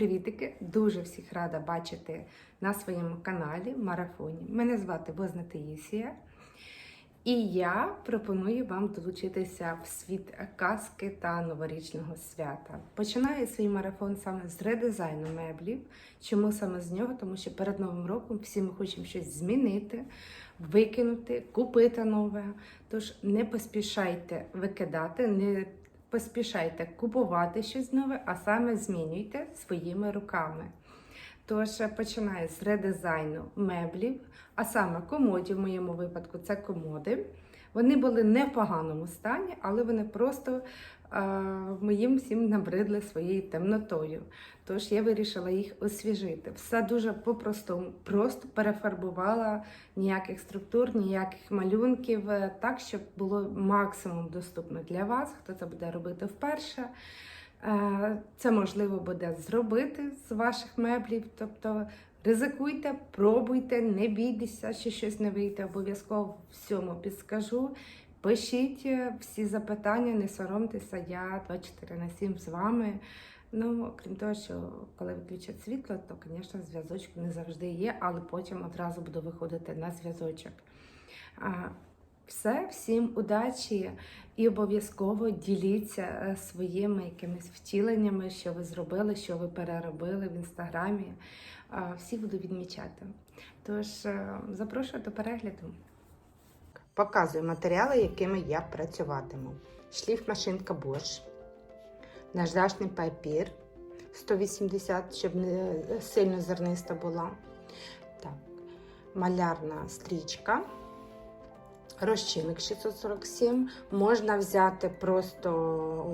Привітики! Дуже всіх рада бачити на своєму каналі Марафоні. Мене звати Возна Таїсія. І я пропоную вам долучитися в світ казки та новорічного свята. Починаю свій марафон саме з редизайну меблів. Чому саме з нього? Тому що перед Новим роком всі ми хочемо щось змінити, викинути, купити нове. Тож не поспішайте викидати, не поспішайте купувати щось нове, а саме змінюйте своїми руками. Тож починаю з редизайну меблів, а саме комодів, в моєму випадку це комоди. Вони були не в поганому стані, але вони просто е, моїм всім набридли своєю темнотою. Тож я вирішила їх освіжити. Все дуже по-простому, просто перефарбувала ніяких структур, ніяких малюнків, е, так, щоб було максимум доступно для вас, хто це буде робити вперше. Е, Це можливо буде зробити з ваших меблів. Тобто ризикуйте, пробуйте, не бійтеся, що щось не вийде. Обов'язково всьому підскажу. Пишіть е, всі запитання, не соромтеся, я 24 на 7 з вами. Ну, крім того, що коли виключать світло, то, звісно, зв'язочку не завжди є, але потім одразу буду виходити на зв'язочок. Все, всім удачі і обов'язково діліться е, своїми якимись втіленнями, що ви зробили, що ви переробили в інстаграмі. Всі буду відмічати. Тож е, запрошую до перегляду. Показую матеріали, якими я працюватиму. Шліф-машинка Bosch, наждачний папір 180, щоб не сильно зерниста була. Так. Малярна стрічка. Розчинник 647. Можна взяти просто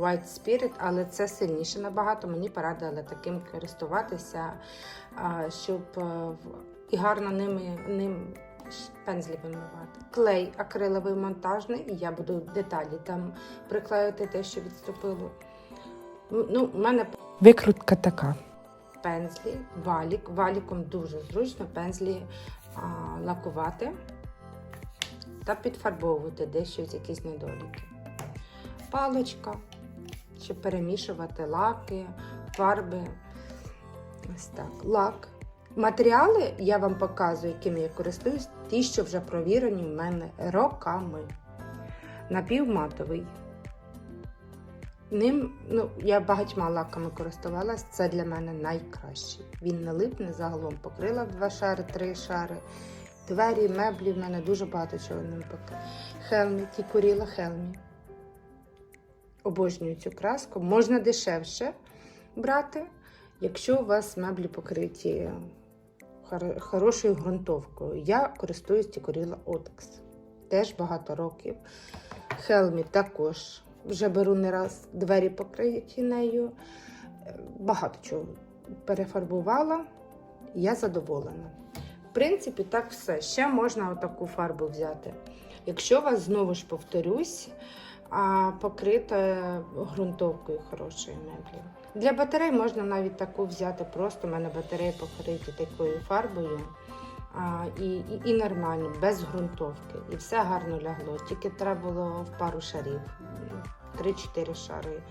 White Spirit, але це сильніше набагато. Мені порадили таким користуватися, щоб е, і гарно ними, ним пензлі вимивати. Клей акриловий монтажний, і я буду деталі там приклеювати те, що відступило. Ну, у мене Викрутка така. пензлі, валік. Валіком дуже зручно пензлі а, лакувати та підфарбовувати десь щось, якісь недоліки. Паличка, щоб перемішувати лаки, фарби. Ось так. Лак. Матеріали я вам показую, якими я користуюсь, ті, що вже провірені в мене роками. Напівматовий. Ним, ну, я багатьма лаками користувалась, це для мене найкращий. Він не липне загалом, покрила два шари, три шари. Двері, меблі в мене дуже багато чого ним. Хелмі, ті куріла Хелмі. Обожнюю цю краску. Можна дешевше брати, якщо у вас меблі покриті хорошою ґрунтовкою. Я користуюсь Тікоріла Отекс. Теж багато років. Хелмі також. Вже беру не раз двері покриті нею. Багато чого перефарбувала. Я задоволена. В принципі, так все. Ще можна отаку фарбу взяти. Якщо вас знову ж повторюсь, покрита ґрунтовкою хорошої меблі. Для батарей можна навіть таку взяти, просто у мене батареї покриті такою фарбою. А, і, і, і нормально, без ґрунтовки. І все гарно лягло. Тільки треба було в пару шарів. 3-4 шари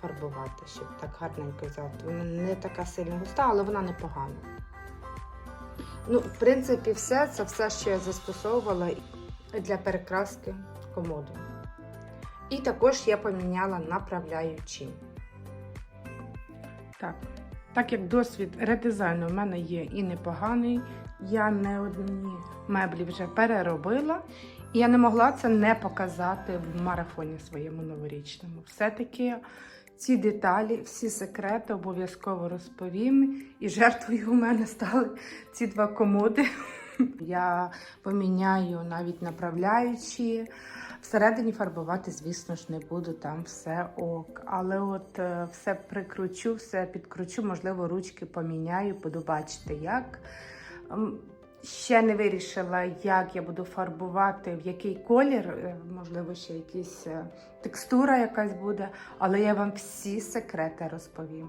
фарбувати, щоб так гарненько взяти. Вона не така сильно густа, але вона непогана. Ну, в принципі, все це все, що я застосовувала для перекраски комоду. І також я поміняла направляючі. Так. Так як досвід редизайну в мене є і непоганий, я не одні меблі вже переробила, і я не могла це не показати в марафоні своєму новорічному. Все-таки ці деталі, всі секрети обов'язково розповім. І жертвою у мене стали ці два комоди. Я поміняю навіть направляючі. Всередині фарбувати, звісно ж, не буду, там все ок. Але от е, все прикручу, все підкручу, можливо, ручки поміняю, буду бачити, як. Ще не вирішила, як я буду фарбувати, в який колір, е, можливо, ще якась е, текстура якась буде, але я вам всі секрети розповім.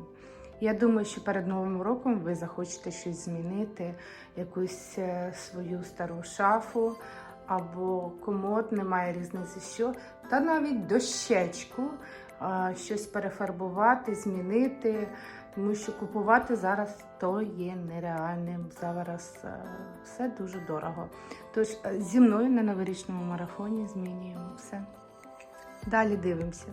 Я думаю, що перед Новим роком ви захочете щось змінити, якусь свою стару шафу або комод, немає різниці що, та навіть дощечку, щось перефарбувати, змінити. Тому що купувати зараз то є нереальним. Зараз е, все дуже дорого. Тож е, зі мною на новорічному марафоні змінюємо все. Далі дивимося.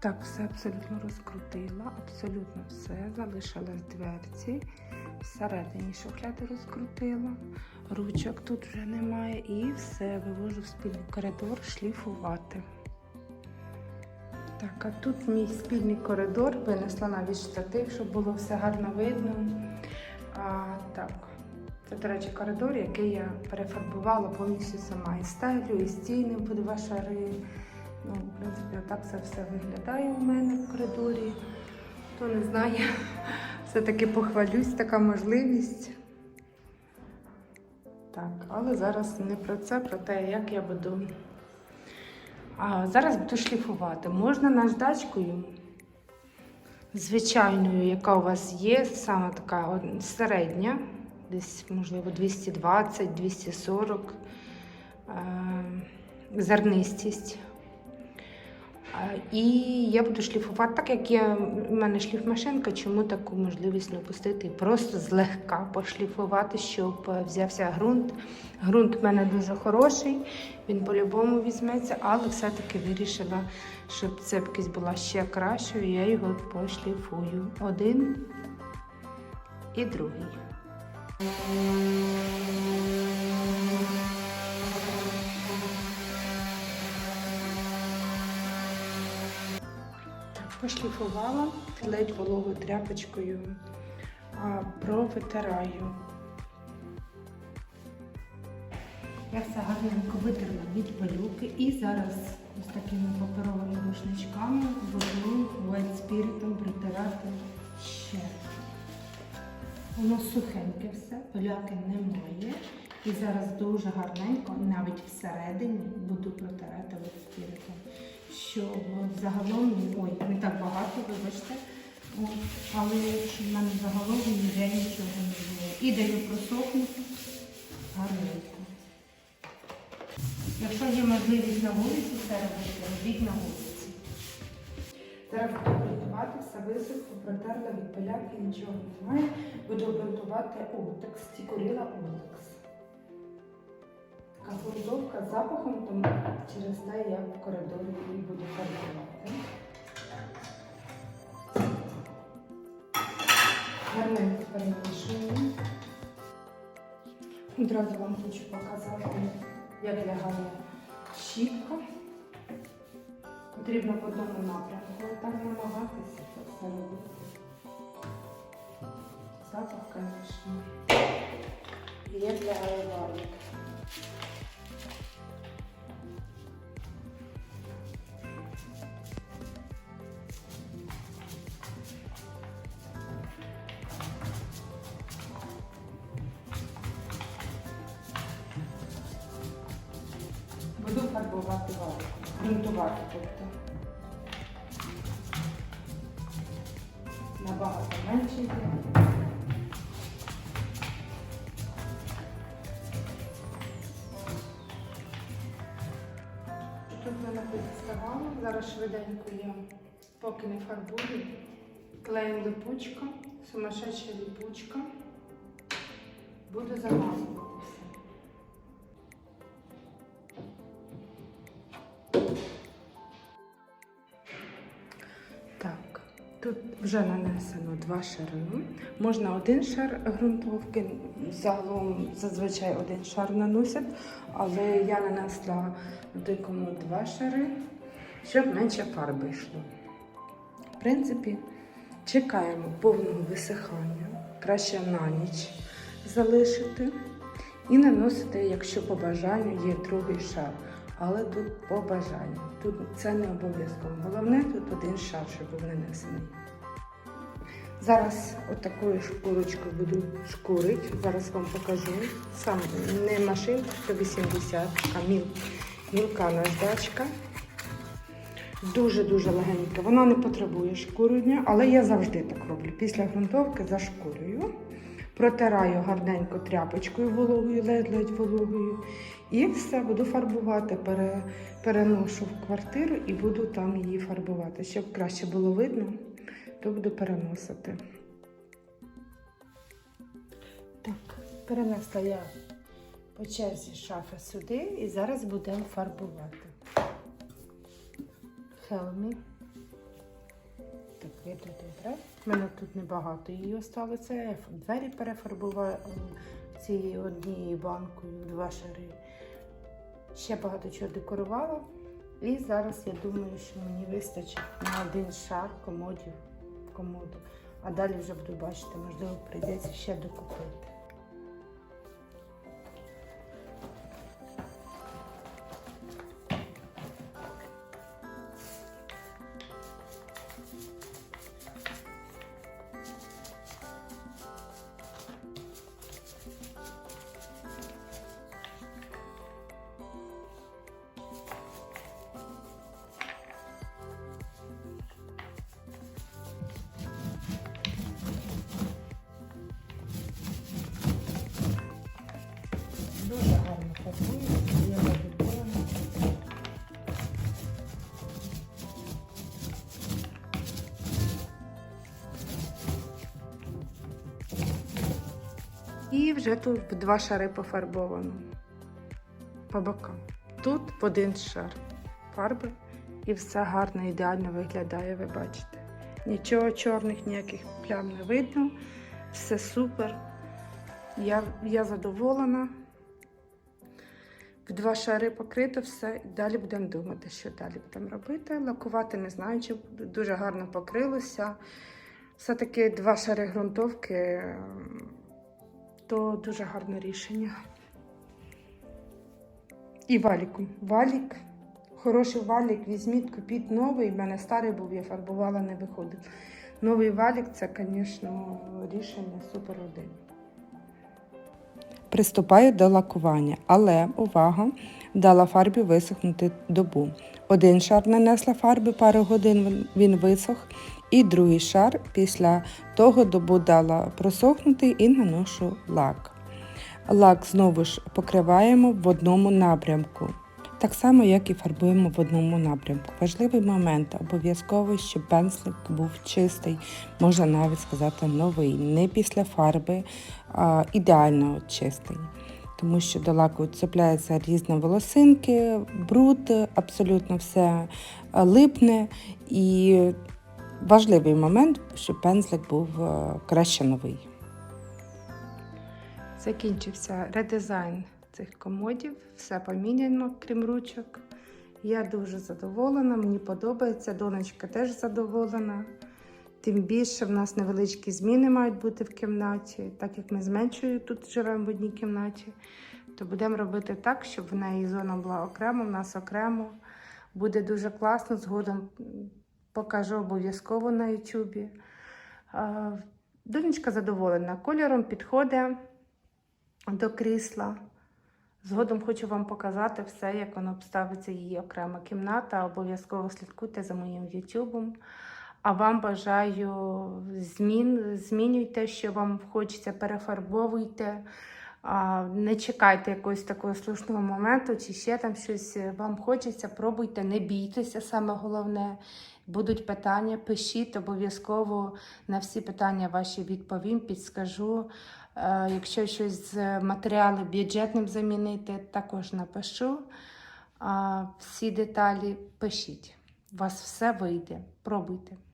Так, все абсолютно розкрутила, абсолютно все. Залишилась дверці. Всередині шухляди розкрутила. Ручок тут вже немає. І все, вивожу в спільний коридор шліфувати. Так, а тут мій спільний коридор, винесла навіть штатив, щоб було все гарно видно. А, так, це, до речі, коридор, який я перефарбувала повністю сама. І стелю, і стіни два шари. Ну, в принципі, отак це все виглядає у мене в коридорі. Хто не знає, все-таки похвалюсь, така можливість. Так, але зараз не про це, про те, як я буду. А зараз буду шліфувати. Можна наждачкою звичайною, яка у вас є, саме така середня, десь, можливо, 220-240 е, зернистість. І я буду шліфувати так, як я, в мене шліфмашинка, чому таку можливість не опустити просто злегка пошліфувати, щоб е, взявся ґрунт. Ґрунт в мене дуже хороший, він по-любому візьметься, але все-таки вирішила, щоб цепкість була ще кращою, я його пошліфую. Один і другий. Так, пошліфувала, ледь вологою тряпочкою провитираю. Я все гарненько витерла від пилюки і зараз ось такими паперовими рушничками буду white спірітом притирати ще. Воно сухеньке все, пиляки немає. І зараз дуже гарненько, навіть всередині, буду протирати white от загалом, ой, не так багато, вибачте. От, але щоб в мене загалом ніде нічого не було. І даю просохнути гарненько. Якщо є можливість на вулиці це робити, робіть на вулиці. Зараз буду обґрунтувати, все висохло, протерла від поляки, нічого немає. Буду обґрунтувати отекс, тікуріла отекс. Така грунтовка з запахом, тому через те я в коридорі її буду фарбувати. Гарненько перемішую. Одразу вам хочу показати, як лягає щітка. Потрібно по одному напрямку. Так намагатися це все робити. Запах, звісно. І як лягає фарбувати валик. Грунтувати, тобто. Набагато менше йде. Тут мене підставало. Зараз швиденько я поки не фарбую. Клеєм липучка, сумасшедша липучка. Буду замазувати вже нанесено два шари. Можна один шар ґрунтовки, загалом зазвичай один шар наносять, але я нанесла дикому два шари, щоб менше фарби йшло. В принципі, чекаємо повного висихання, краще на ніч залишити. І наносити, якщо по бажанню є другий шар. Але тут по бажанню. Тут це не обов'язково. Головне тут один шар, щоб був нанесений. Зараз отакою шкурочкою буду шкурити. Зараз вам покажу. Сам не машинка 180, а міл, мілка наждачка. Дуже-дуже легенька. Вона не потребує шкурення, але я завжди так роблю. Після ґрунтовки зашкурюю. Протираю гарненько тряпочкою вологою, ледь-ледь вологою. І все, буду фарбувати. Переношу в квартиру і буду там її фарбувати. Щоб краще було видно, то буду переносити. Так, перенесла я по черзі шафи сюди і зараз будемо фарбувати. Хелмі. Так, видно добре. У мене тут небагато її осталося. Я двері перефарбувала цією однією банкою, два шари. Ще багато чого декорувала. І зараз я думаю, що мені вистачить на один шар комодів, комоду. А далі вже буду бачити, можливо, прийдеться ще докупити. І вже тут в два шари пофарбовано. По бокам. Тут в один шар фарби і все гарно, ідеально виглядає, ви бачите. Нічого чорних, ніяких плям не видно. Все супер. Я, я задоволена. В два шари покрито все. Далі будемо думати, що далі будемо робити. Лакувати не знаю, чи дуже гарно покрилося. Все-таки два шари ґрунтовки то дуже гарне рішення. І валіком. Валік. Хороший валік, візьміть, купіть новий. У мене старий був, я фарбувала, не виходив. Новий валік це, звісно, рішення супер один. Приступаю до лакування, але увага! Дала фарбі висохнути добу. Один шар нанесла фарби, пару годин він- висох, і другий шар після того добу дала просохнути і наношу лак. Лак знову ж покриваємо в одному напрямку. Так само, як і фарбуємо в одному напрямку. Важливий момент обов'язково, щоб пензлик був чистий, можна навіть сказати новий, не після фарби, а ідеально чистий. Тому що до лаку цепляються різні волосинки, бруд, абсолютно все липне. І важливий момент, щоб пензлик був е, краще новий. Закінчився редизайн цих комодів, все поміняно, крім ручок. Я дуже задоволена, мені подобається, донечка теж задоволена. Тим більше в нас невеличкі зміни мають бути в кімнаті, так як ми з меншою тут живемо в одній кімнаті, то будемо робити так, щоб в неї зона була окремо, в нас окремо. Буде дуже класно. Згодом покажу обов'язково на Ютубі. Донечка задоволена. Кольором підходить до крісла. Згодом хочу вам показати все, як воно обставиться її окрема кімната. Обов'язково слідкуйте за моїм ютубом. А вам бажаю змін. Змінюйте, що вам хочеться, перефарбовуйте. Не чекайте якогось такого слушного моменту, чи ще там щось вам хочеться. Пробуйте, не бійтеся, саме головне. Будуть питання, пишіть обов'язково на всі питання ваші відповім, підскажу. Е, Якщо щось з матеріалу бюджетним замінити, також напишу. Всі деталі пишіть. У вас все вийде. Пробуйте.